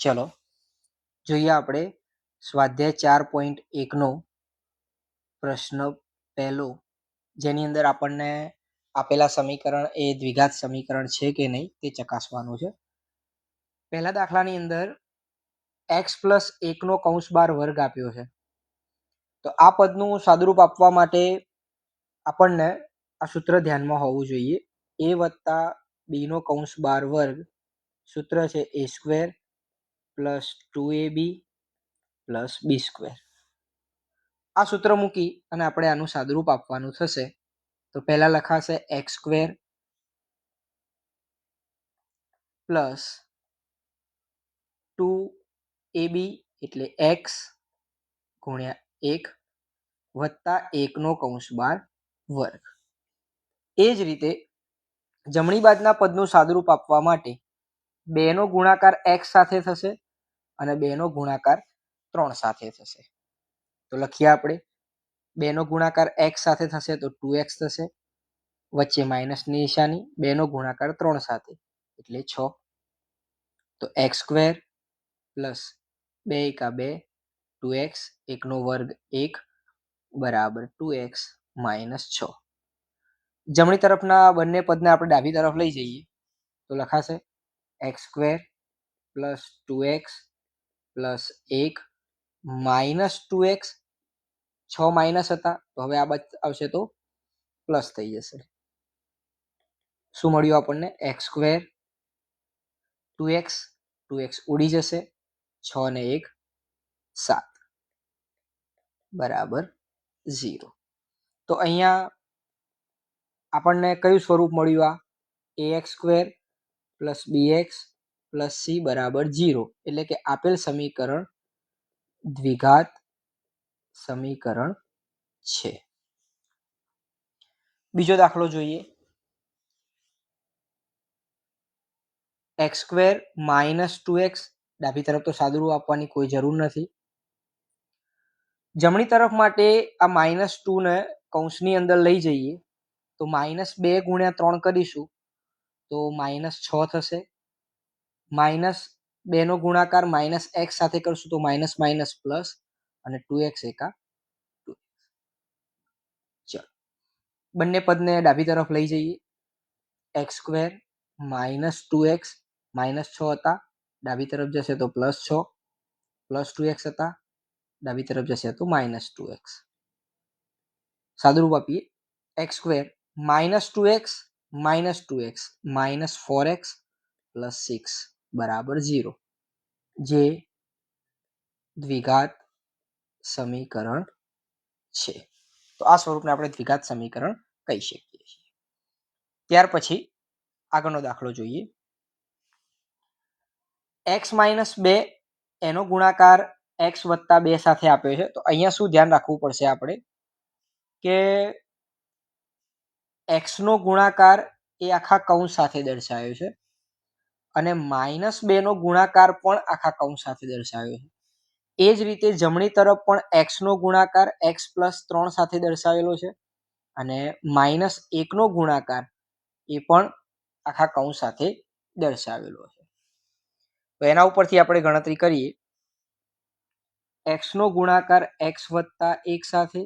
ચલો, જોઈએ આપણે સ્વાધ્યાય ચાર પોઈન્ટ એકનો પ્રશ્ન પહેલો, જેની અંદર આપણને આપેલા સમીકરણ એ દ્વિઘાત સમીકરણ છે કે નહીં તે ચકાસવાનું છે. પહેલા દાખલાની અંદર એક્સ પ્લસ એકનો કૌંસ બાર વર્ગ આપ્યો છે. તો આ પદનું સાદુરૂપ આપવા માટે આપણને આ સૂત્ર ધ્યાનમાં હોવું જોઈએ. એ વત્તા બીનો કૌંસ બાર વર્ગ સૂત્ર છે A square plus two A B plus B square આ સૂત્ર મૂકી અને આપણે આનું સાદુરૂપ આપવાનું થશે. તો પહેલા લખાશે X square plus two A B એટલે એક્સ ગુણ્યા એક વત્તા એકનો કૌંસ બાર વર્ગ. એ જ રીતે જમણી બાજુના પદનું સાદુરૂપ આપવા માટે બેનો ગુણાકાર એક્સ સાથે થશે અને બેનો ગુણાકાર ત્રણ સાથે થશે. તો લખીએ આપણે, બેનો ગુણાકાર એક્સ સાથે થશે તો ટુ એક્સ થશે, વચ્ચે માઇનસની નિશાની, બેનો ગુણાકાર ત્રણ સાથે, એટલે છ. તો એક્સ સ્ક્વેર પ્લસ બે એકા બે, ટુ એક્સ, એકનો વર્ગ એક, બરાબર ટુ એક્સ માઇનસ છ. જમણી તરફના બંને પદને આપણે ડાબી તરફ લઈ જઈએ. તો લખાશે X square plus two X plus એક માઇનસ ટુ એક્સ, છ માઇનસ હતા. તો હવે આ બાજુ આવશે તો પ્લસ થઈ જશે. શું મળ્યું આપણને? X square two X two X ઉડી જશે, છ ને એક સાત. બરાબર, ઝીરો. તો અહીંયા આપણને કયું સ્વરૂપ મળ્યું આ? A X square plus B X plus C બરાબર ઝીરો. એટલે કે આપેલ સમીકરણ દ્વિઘાત સમીકરણ છે. બીજો દાખલો જોઈએ. X square minus two X. ડાબી તરફ તો સાદુરૂપ આપવાની કોઈ જરૂર નથી. જમણી તરફ માટે આ માઇનસ ટુને કૌંસની અંદર લઈ જઈએ. તો માઇનસ બે ગુણ્યા ત્રણ કરીશું. તો માઇનસ છ થશે. માઇનસ બેનો ગુણાકાર માઇનસ એક્સ સાથે કરશું તો માઇનસ માઇનસ પ્લસ અને ટુ એક્સ એકા ચલો. બંને પદને ડાબી તરફ લઈ જઈએ. X square minus two X minus છ હતા. ડાબી તરફ જશે તો પ્લસ છ. પ્લસ ટુ એક્સ હતા. ડાબી તરફ જશે તો માઇનસ ટુ એક્સ. સાદુરૂપ આપીએ. X square minus two X minus two X minus four X plus six. બરાબર ઝીરો. જે દ્વિઘાત સમીકરણ છે. તો આ સ્વરૂપને આપણે દ્વિઘાત સમીકરણ કહી શકીએ છીએ. ત્યાર પછી આગળનો દાખલો જોઈએ. એક્સ માઇનસ બે એનો ગુણાકાર એક્સ વત્તા બે સાથે આપ્યો છે. તો અહીંયા શું ધ્યાન રાખવું પડશે આપણે? કે એક્સનો ગુણાકાર એ આખા કૌંસ સાથે દર્શાવ્યો છે. અને માઇનસ બેનો ગુણાકાર પણ આખા કૌંસ સાથે દર્શાવ્યો છે. એ જ રીતે જમણી તરફ પણ એક્સનો ગુણાકાર એક્સ પ્લસ ત્રણ સાથે દર્શાવેલો છે અને માઇનસ એકનો ગુણાકાર એ પણ આખા કૌંસ સાથે દર્શાવેલો છે. તો એના ઉપરથી આપણે ગણતરી કરીએ. એક્સનો ગુણાકાર એક્સ વત્તા એક સાથે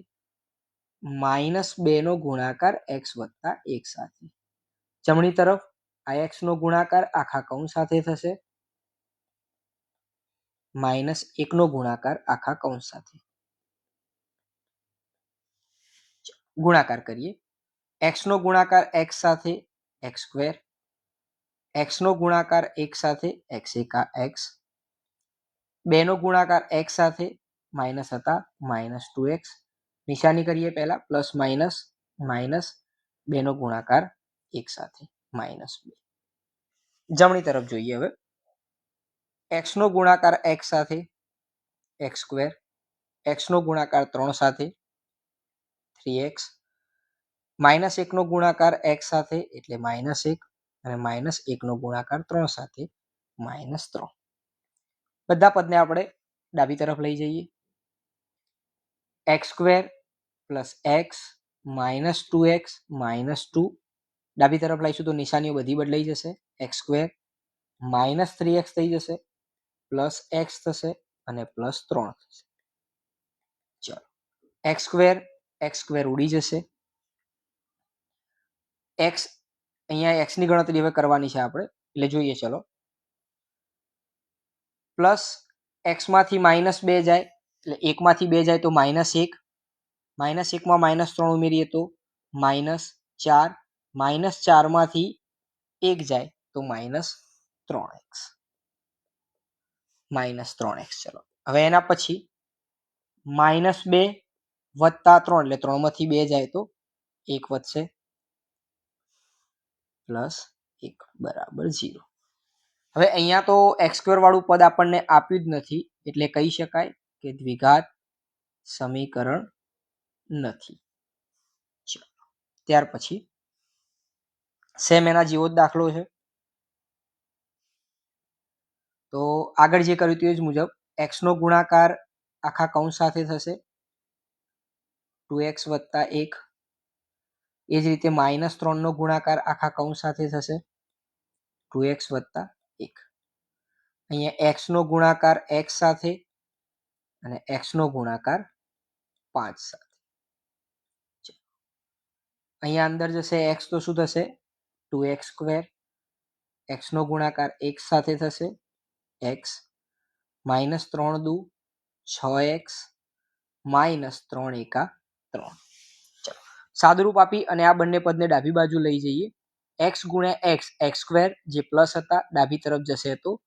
માઇનસ બેનો ગુણાકાર એક્સ વત્તા એક સાથે. જમણી તરફ આ એક્સનો ગુણાકાર આખા કૌંસ સાથે થશે. માઇનસ એકનો ગુણાકાર આખા કૌંસ સાથે. ગુણાકાર કરીએ. એક્સનો ગુણાકાર એક્સ સાથે એક્સ સ્ક્વેર એક્સનો ગુણાકાર એક સાથે એક્સ એકા એક્સ બેનો ગુણાકાર એક્સ સાથે માઇનસ હતા માઇનસ ટુ એક્સ નિશાની કરીએ પહેલા, પ્લસ માઇનસ માઇનસ બેનો ગુણાકાર એક સાથે. માઇનસ બે. જમણી તરફ જોઈએ હવે. એક્સનો ગુણાકાર એક્સ સાથે એક્સ સ્ક્વેર એક્સનો ગુણાકાર ત્રણ સાથે થ્રી એક્સ માઇનસ એકનો ગુણાકાર એક્સ સાથે એટલે માઇનસ એક અને માઇનસ એકનો ગુણાકાર ત્રણ સાથે માઇનસ ત્રણ. બધા પદને આપણે ડાબી તરફ લઈ જઈએ. X square plus X minus two X minus two ડાબી તરફ લાવીશું તો નિશાનીઓ બધી બદલાઈ જશે. X square minus three X થઈ જશે, પ્લસ એક્સ થશે અને પ્લસ ત્રણ થશે. ચલો, એક્સ સ્ક્વેર એક્સ સ્ક્વેર ઉડી જશે. એક્સ, અહીંયા એક્સની ગણતરી હવે કરવાની છે આપણે. એટલે જોઈએ ચલો. પ્લસ એક્સમાંથી માઇનસ બે જાય, એટલે એકમાંથી બે જાય તો માઇનસ એક. માઇનસ એકમાં માઇનસ ત્રણ ઉમેરીએ તો માઇનસ ચાર. માઇનસ ચારમાંથી એક જાય તો માઇનસ ત્રણ એક્સ. માઇનસ ત્રણ એક્સ, ચલો. હવે એના પછી માઇનસ બે વત્તા ત્રણ, એટલે ત્રણમાંથી બે જાય તો એક વધશે પ્લસ એક, બરાબર ઝીરો. હવે અહીંયા તો એક્સક્યોર વાળું પદ આપણને આપ્યું જ નથી, એટલે કહી શકાય કે દ્વિઘાત સમીકરણ નથી. ચલો. ત્યાર પછી સેમ એના જેવો જ દાખલો છે. તો આગળ જે કર્યું હતું એ જ મુજબ એક્સ નો ગુણાકાર આખા કૌંસ સાથે થશે. ટુ એક્સ વત્તા એક. એ જ રીતે માઇનસ ત્રણનો ગુણાકાર આખા કૌંસ સાથે થશે. ટુ એક્સ વત્તા એક. અહીંયા એક્સ નો ગુણાકાર એક્સ સાથે અને એક્સ નો ગુણાકાર પાંચ સાથે. અહીંયા અંદર જશે એક્સ તો શું થશે? ટુ એક્સ સ્ક્વેર એક્સનો ગુણાકાર એક સાથે થશે, એક્સ માઇનસ ત્રણ દુ, છ એક્સ માઇનસ ત્રણ એકા ત્રણ. ચલો. સાદુરૂપ આપી અને આ બંને પદને ડાબી બાજુ લઈ જઈએ. એક્સ ગુણ્યા એક્સ એક્સ સ્ક્વેર જે પ્લસ હતા, ડાબી તરફ જશે તો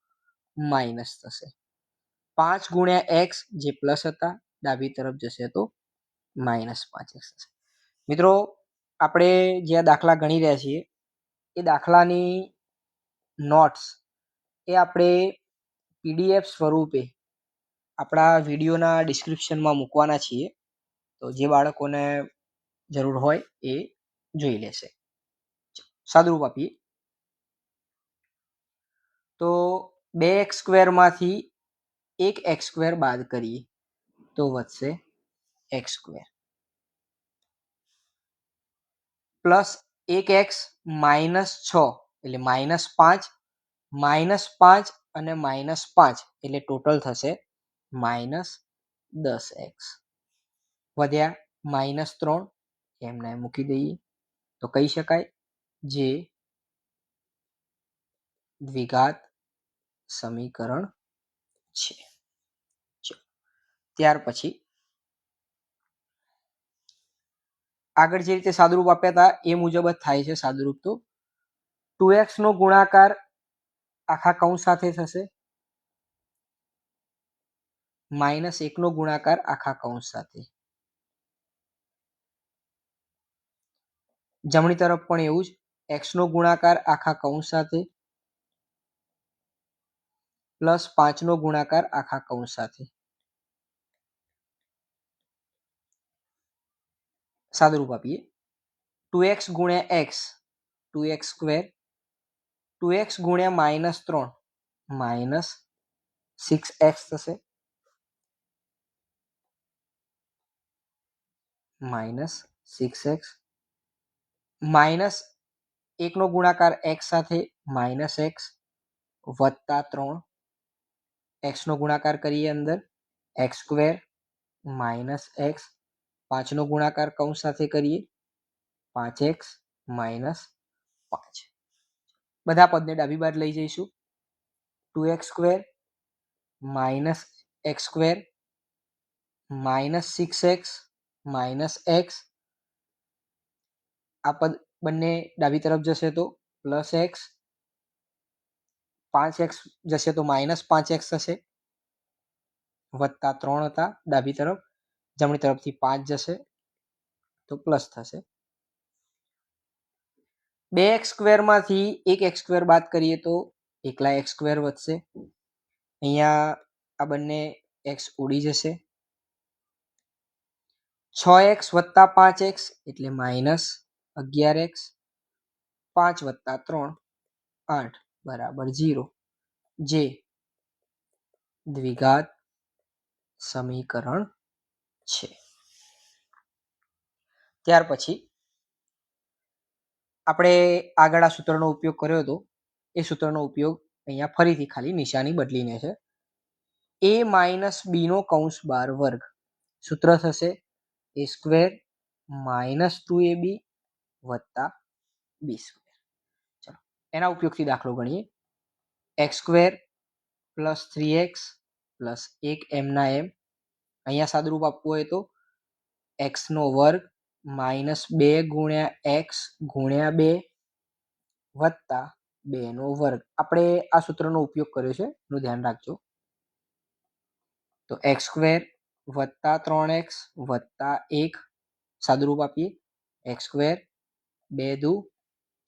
માઇનસ થશે. પાંચ ગુણ્યા એક્સ જે પ્લસ હતા, ડાબી તરફ જશે તો માઇનસ પાંચ એક્સ થશે. મિત્રો, આપણે જે દાખલા ગણી રહ્યા છીએ એ દાખલાની નોટ્સ એ આપણે પીડીએફ સ્વરૂપે આપણા વિડીયોના ડિસ્ક્રિપ્શનમાં મૂકવાના છીએ. તો જે બાળકોને જરૂર હોય એ જોઈ લેશે. સાદુરૂપ આપીએ. તો બે એક્સ સ્ક્વેરમાંથી એક એક્સ સ્ક્વેર બાદ કરીએ તો વધશે એક્સ સ્ક્વેર. પ્લસ એક એક્સ માઇનસ છ, એટલે માઇનસ પાંચ માઇનસ પાંચ અને માઇનસ પાંચ, એટલે ટોટલ થશે માઇનસ દસ એક્સ વધ્યા માઇનસ ત્રણ, એમને મૂકી દઈએ. તો કહી શકાય જે દ્વિઘાત સમીકરણ છે. ત્યાર પછી આગળ જે રીતે સાદુરૂપ આપ્યા હતા, એ મુજબ જ થાય છે સાદુરૂપ તો. ટુ એક્સ નો ગુણાકાર આખા કૌંસ સાથે થશે. માઇનસ એકનો ગુણાકાર આખા કૌંસ સાથે. જમણી તરફ પણ એવું જ એક્સ નો ગુણાકાર આખા કૌંસ સાથે પ્લસ પાંચનો ગુણાકાર આખા કૌંસ સાથે. સાદુરૂપ આપીએ ટુ એક્સ ગુણ્યા X two X square two X ગુણ્યા માઇનસ ત્રણ માઇનસ સિક્સ એક્સ થશે માઇનસ સિક્સ એક્સ માઇનસ એકનો ગુણાકાર એક્સ સાથે માઇનસ એક્સ વત્તા ત્રણ એક્સનો ગુણાકાર કરીએ અંદર એક્સ સ્ક્વેર માઇનસ એક્સ પાંચનો ગુણાકાર કૌંસ સાથે કરીએ. પાંચ એક્સ માઇનસ પાંચ. બધા પદને ડાબી બાદ લઈ જઈશું. Two X square minus X square minus six X minus X. આ પદ બંને ડાબી તરફ જશે તો પ્લસ એક્સ. પાંચ એક્સ જશે તો માઇનસ પાંચ એક્સ થશે. વત્તા ત્રણ હતા ડાબી તરફ. જમણી તરફથી પાંચ જશે તો પ્લસ થશે. બે એક્સ સ્ક્વેરમાંથી એક એક્સ સ્ક્વેર બાદ કરીએ તો એકલા એક્સ સ્ક્વેર વધશે. અહીંયા આ બંને એક્સ ઉડી જશે. છ એક્સ વત્તા પાંચ એક્સ એટલે માઇનસ અગિયાર એક્સ. પાંચ વત્તા ત્રણ, આઠ બરાબર ઝીરો. જે દ્વિઘાત સમીકરણ છે. ત્યાર પછી આપણે આગળ આ સૂત્રનો ઉપયોગ કર્યો હતો. એ સૂત્રનો ઉપયોગ અહીંયા ફરીથી ખાલી નિશાની બદલીને છે. એ માઇનસ બીનો કૌંસ બાર વર્ગ. સૂત્ર થશે A square minus two A B વત્તા બી સ્ક્વેર. ચલો, એના ઉપયોગથી દાખલો ગણીએ. X square plus three X plus એક એમના એમ અહીંયા સાદુરૂપ આપવું હોય તો એક્સનો વર્ગ માઇનસ બે ગુણ્યા એક્સ ગુણ્યા બે વત્તા બેનો વર્ગ. આપણે આ સૂત્રનો ઉપયોગ કર્યો છે, એનું ધ્યાન રાખજો. તો એક્સ સ્ક્વેર વત્તા ત્રણ એક્સ વત્તા એક સાદુરૂપ આપીએ. એક્સ સ્ક્વેર બે દુ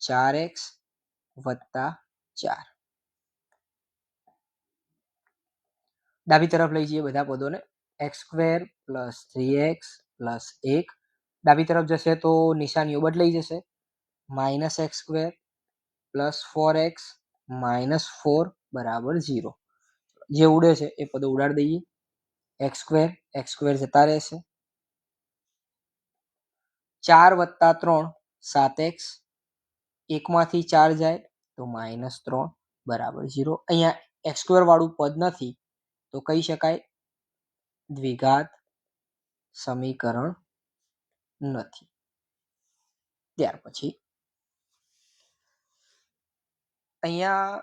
ચાર એક્સ વત્તા ચાર. ડાબી તરફ લઈ જઈએ બધા પદોને. X square plus three X plus એક. ડાબી તરફ જશે તો નિશાનીઓ બદલાઈ જશે. Minus X square plus four X minus four બરાબર ઝીરો. જે ઉડે છે એ પદો ઉડાડી દઈએ. એક્સ સ્ક્વેર એક્સ સ્ક્વેર જતા રહેશે. ચાર વત્તા ત્રણ સાત એક્સ એકમાંથી ચાર જાય તો માઇનસ ત્રણ બરાબર ઝીરો. અહીંયા એક્સ સ્ક્વેર વાળું પદ નથી તો કહી શકાય દ્વિઘાત સમીકરણ નથી. ત્યાર પછી અહીંયા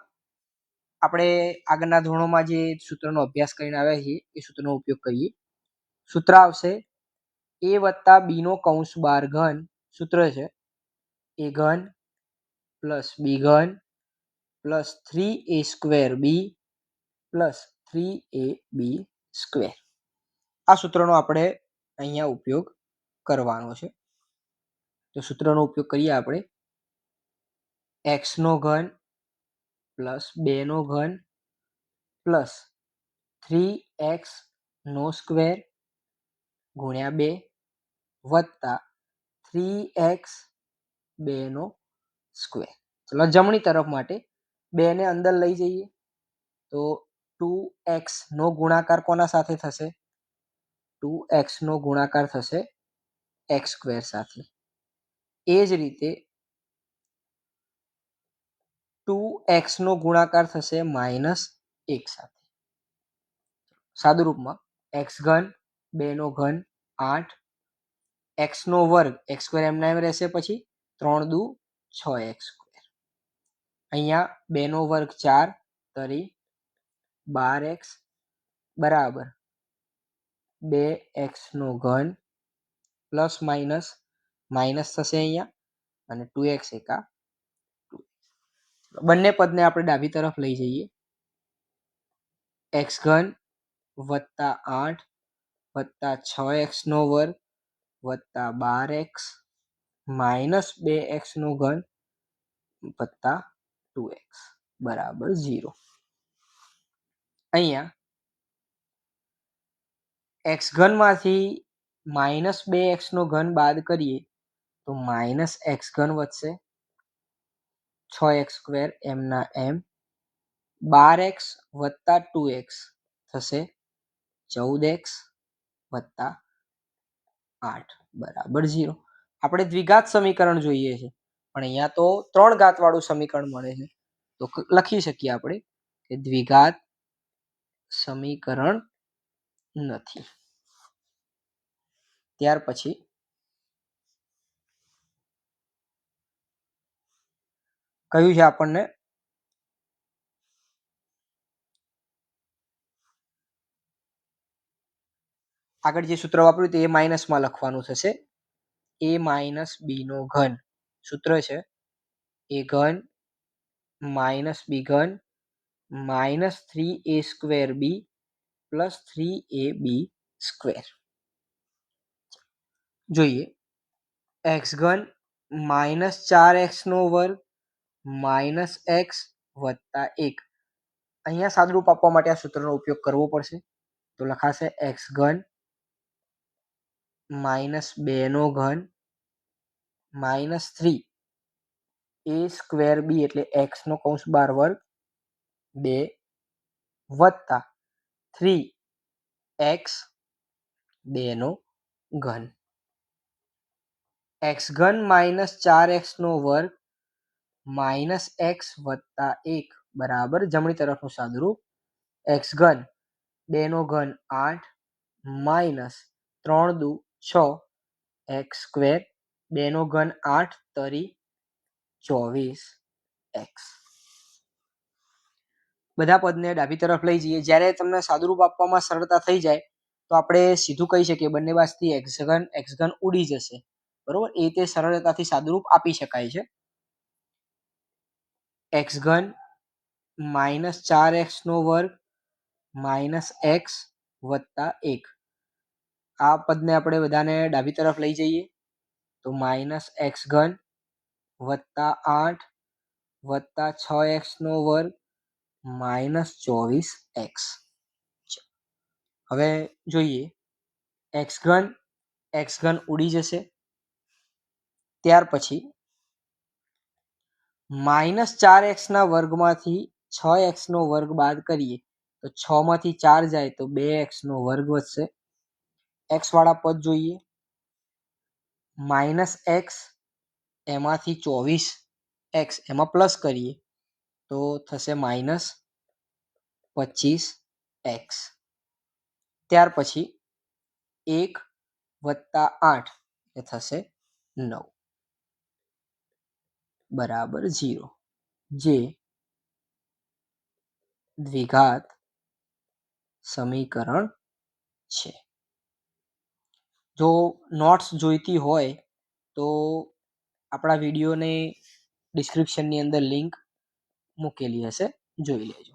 આપણે આગળના ધોરણોમાં જે સૂત્રનો અભ્યાસ કરીને આવ્યા છીએ, એ સૂત્રનો ઉપયોગ કરીએ. સૂત્ર આવશે એ વત્તા બીનો કૌંસ બાર ઘન, સૂત્ર છે એ ઘન પ્લસ બી ઘન plus three A square B plus three A B square. આ સૂત્રનો આપણે અહીંયા ઉપયોગ કરવાનો છે. તો સૂત્રનો ઉપયોગ કરીએ આપણે. એક્સનો ઘન પ્લસ બેનો ઘન પ્લસ થ્રી એક્સ નો સ્ક્વેર ગુણ્યા બે વત્તા થ્રી એક્સ બેનો સ્ક્વેર. ચલો જમણી તરફ માટે બેને અંદર લઈ જઈએ. તો ટુ એક્સ નો ગુણાકાર કોના સાથે થશે? ટુ એક્સનો ગુણાકાર થશે એક્સ સ્ક્વેર સાથે. એ જ રીતે ટુ એક્સનો ગુણાકાર થશે માઇનસ એક સાથે. સાદુરૂપમાં એક્સ ઘન બેનો ઘન, આઠ એક્સનો વર્ગ, એક્સ સ્ક્વેર એમના એમ રહેશે પછી ત્રણ દુ છ એક્સ સ્ક્વેર. અહીંયા બેનો વર્ગ ચાર, તરી બાર એક્સ બરાબર. બે એક્સનો ઘન પ્લસ માઇનસ માઇનસ થશે અહીંયા અને ટુ એક્સ એકા બંને પદને આપણે ડાબી તરફ લઈ જઈએ. એક્સ ઘન વત્તા આઠ વત્તા છ એક્સનો વર્ગ વત્તા બાર એક્સ માઇનસ બે એક્સનો ઘન વત્તા ટુ એક્સ. બરાબર ઝીરો. અહીંયા એક્સ ઘનમાંથી માઇનસ બે એક્સનો ઘન બાદ કરીએ, તો માઇનસ એક્સ ઘન વધશે. છ એક્સ સ્ક્વેર એમના એમ બાર એક્સ વત્તા ટુ એક્સ થશે. ચૌદ એક્સ વત્તા આઠ. બરાબર ઝીરો આપણે દ્વિઘાત સમીકરણ જોઈએ છે. પણ અહીંયા તો ત્રણ ઘાતવાળું સમીકરણ મળે છે. તો લખી શકીએ આપણે કે દ્વિઘાત સમીકરણ નથી. ત્યાર પછી કહ્યું છે આપણને આગળ જે સૂત્ર વાપર્યું તે એ માઇનસમાં લખવાનું થશે. એ માઇનસ બીનો ઘન. સૂત્ર છે. એ ઘન માઇનસ બી ઘન minus three A square B plus three A B square જોઈએ એક્સ ઘન માઇનસ ચાર એક્સનો વર્ગ માઇનસ એક્સ વત્તા એક અહીંયા સાદરૂપ આપવા માટે આ સૂત્રનો ઉપયોગ કરવો પડશે તો લખાશે એક્સ ઘન માઇનસ બેનો ઘન minus three A square B એટલે એક્સનો કૌંસ બાર વર્ગ બે વત્તા થ્રી એક્સ બેનો ઘન. એક્સ ઘન માઇનસ ચાર એક્સનો વર્ગ માઇનસ એક્સ વત્તા એક. બરાબર? જમણી તરફનું સાદુરૂપ. એક્સ ઘન બેનો ઘન આઠ માઇનસ ત્રણ દુ છ એક્સ સ્ક્વેર બેનો ઘન આઠ તરી ચોવીસ એક્સ. બધા પદને ડાબી તરફ લઈ જઈએ. જ્યારે તમને સાદુરૂપ આપવામાં સરળતા થઈ જાય, તો આપણે સીધું કહી શકીએ બંને બાજુથી એક્સ એક્સઘન એક્સ ઘન ઉડી જશે. બરોબર? એ રીતે સરળતાથી સાદુરૂપ આપી શકાય છે. એક્સ ઘન માઇનસ ચાર એક્સનો વર્ગ માઇનસ એક્સ વત્તા એક. આ પદને આપણે બધાને ડાબી તરફ લઈ જઈએ. તો માઇનસ એક્સ ઘન વત્તા આઠ વત્તા છ એક્સનો વર્ગ માઇનસ ચોવીસ એક્સ. હવે જોઈએ, એક્સ ઘન એક્સ ઘન ઉડી જશે. ત્યાર પછી માઇનસ ચાર એક્સના વર્ગમાંથી છ એક્સનો વર્ગ બાદ કરીએ, તો છ માંથી ચાર જાય તો બે એક્સનો વર્ગ વધશે. એક્સ વાળા પદ જોઈએ. માઇનસ એક્સ, એમાંથી ચોવીસ એક્સ એમાં પ્લસ કરીએ. તો થશે માઇનસ પચીસ એક્સ. ત્યાર પછી એક વત્તા આઠ એ થશે નવ. બરાબર ઝીરો. જે દ્વિઘાત સમીકરણ છે. જો નોટ્સ જોઈતી હોય તો આપણા વિડીયોને ડિસ્ક્રિપ્શનની અંદર લિંક મૂકેલી હશે જોઈ લેજો.